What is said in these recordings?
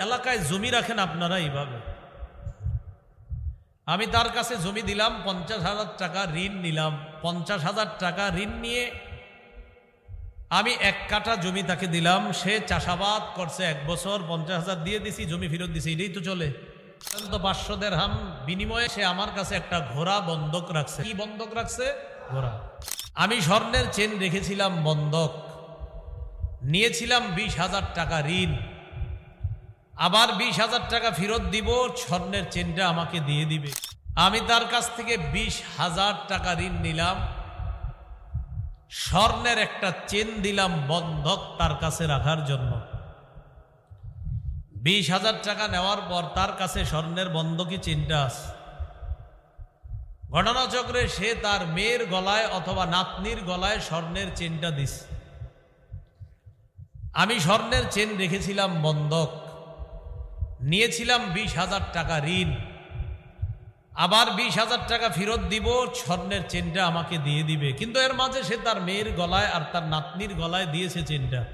এলাকায় জমি রাখেন আপনারা এইভাবে। আমি তার কাছে জমি দিলাম, পঞ্চাশ হাজার টাকা ঋণ নিলাম। পঞ্চাশ হাজার টাকা ঋণ নিয়ে আমি এক কাঠা জমি তাকে দিলাম। সে চাষাবাদ করছে এক বছর, পঞ্চাশ হাজার দিয়ে দিছি, জমি ফেরত দিছি, এটাই তো চলে। তো পাঁচশো হাম বিনিময়ে সে আমার কাছে একটা ঘোড়া বন্ধক রাখছে। কি বন্ধক রাখছে? ঘোড়া। আমি স্বর্ণের চেন রেখেছিলাম বন্ধক নিয়েছিলাম বিশ হাজার টাকা ঋণ। আবার বিশ হাজার টাকা ফেরত দিব, স্বর্ণের চেনটা আমাকে দিয়ে দিবে। আমি তার কাছ থেকে বিশ হাজার টাকা ঋণ নিলাম। স্বর্ণের একটা চেন দিলাম বন্ধক তার কাছে রাখার জন্য। বিশ হাজার টাকা নেওয়ার পর তার কাছে স্বর্ণের বন্ধকি চেনটা আছে। ঘটনাচক্রে সে তার মেয়ের গলায় অথবা নাতনির গলায় স্বর্ণের চেনটা দিস আমি স্বর্ণের চেন রেখেছিলাম বন্ধক। নিয়েছিলাম বিশ হাজার টাকা ঋণ। আবার বিশ হাজার টাকা ফেরত দিব, স্বর্ণের চেনটা আমাকে দিয়ে দিবে। কিন্তু এর মাঝে সে তার মেয়ের গলায় আর তার নাতনির গলায় দিয়েছে চেনটা।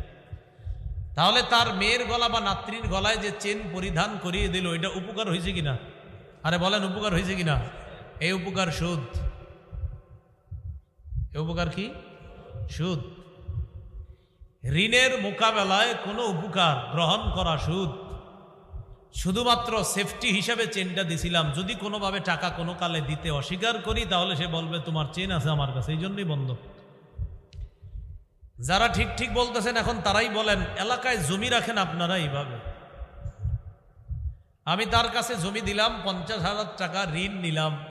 তাহলে তার মেয়ের গলা বা নাতনির গলায় যে চেন পরিধান করিয়ে দিল, এটা উপকার হয়েছে কিনা? আরে বলেন, উপকার হয়েছে কিনা? এই উপকার সুদ। এই উপকার কি? সুদ। ঋণের মোকাবেলায় কোনো উপকার গ্রহণ করা সুদ। শুধুমাত্র সেফটি হিসাবে চেনটা দিছিলাম। যদি কোনোভাবে টাকা কোনো কালে দিতে অস্বীকার করি, তাহলে সে বলবে, তোমার চেন আছে আমার কাছে। এই জন্যই বন্ধ। যারা ঠিক ঠিক বলতেছেন, এখন তারাই বলেন, এলাকায় জমি রাখেন আপনারা এইভাবে। আমি তার কাছে জমি দিলাম, পঞ্চাশ হাজার টাকা ঋণ নিলাম।